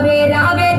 রবে রবে